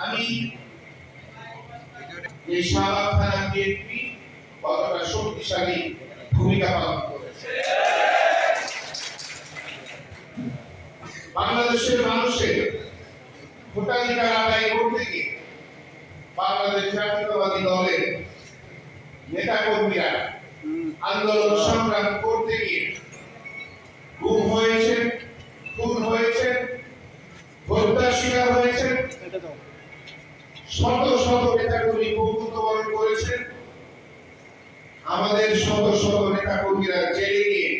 আমি এই শাহবাগ থানা কতটা শক্তিশালী ভূমিকা পালন করেছে। বাংলাদেশের মানুষের ভোটাধিকার আদায় করতে গিয়ে বাংলাদেশ জাতীয়তাবাদী দলের নেতা কর্মীরা আন্দোলন সংগ্রাম করতে গিয়ে গুম হয়েছে খুন হয়েছে হত্যার শিকার হয়েছে শত শত নেতাকর্মী বন্ধুত্ববরণ করেছে আমাদের শত শত নেতাকর্মীরা জেলে গিয়ে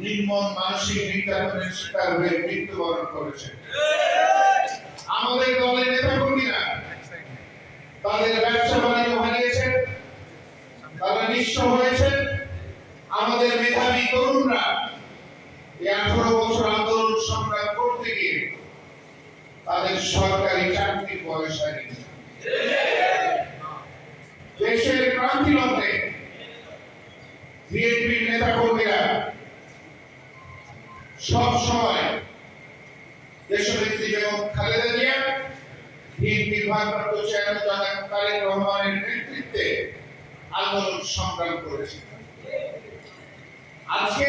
নির্মম মানসিক নির্যাতনের শিকার হয়ে মৃত্যুবরণ করেছে আমাদের দলের নেতাকর্মীরা তাদের ব্যবসা বাণিজ্য হারিয়েছে তারা নিঃস্ব হয়েছে আমাদের মেধাবী তরুণরা এই আঠারো বছর আন্দোলন সংগ্রাম করতে গিয়ে তাদের সরকারি দেশের ক্রান্তি লগ্নে বিএনপির নেতা কর্মীরা সব সময় দেশনেত্রী বেগম খালেদা জিয়া বিএনপির ভারপ্রাপ্ত নেতৃত্বে আন্দোলন সংগ্রাম করেছে আজকে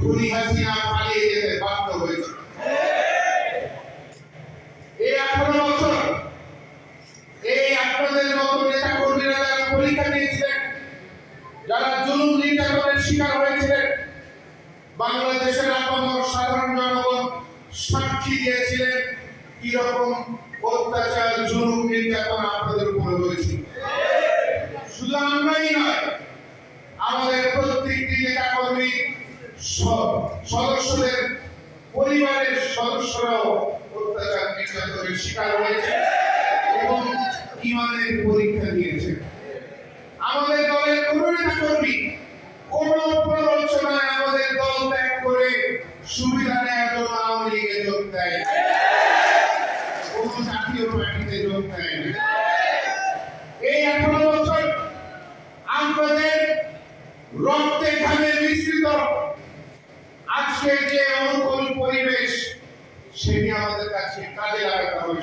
খুনি হাসিনা পালিয়ে যেতে বাধ্য হয়েছে এই আঠারো বছর, এই আপনাদের মতো নেতা কর্মীরা যারা পরীক্ষা দিয়েছিলেন যারা জুলুম নির্যাতনের শিকার হয়েছিলেন, বাংলাদেশের আপামর সাধারণ জনগণ সাক্ষী দিয়েছিলেন কীরকম অত্যাচার, জুলুম, নির্যাতন আপনাদের উপরে হয়েছিল। শুধু আমরাই নয়, আমাদের প্রত্যেকটি নেতা কর্মী সদস্যদের পরিবারের সদস্যরাও অত্যাচার নির্যাতনের শিকার হয়েছে এবং ইমানের পরীক্ষা দিয়েছে আমাদের দলের কোন নেতা কর্মী কোন প্ররোচনায় আমাদের দল ত্যাগ করে সুবিধা নেওয়ার জন্য আওয়ামী লীগে যোগ দেয়। কোন জাতীয় পার্টিতে যোগ দেয়। এই আঠারো বছর আমাদের রক্তে আজকের যে অনুকূল পরিবেশ সেটি আমাদের কাছে কাজে লাগাতে হবে।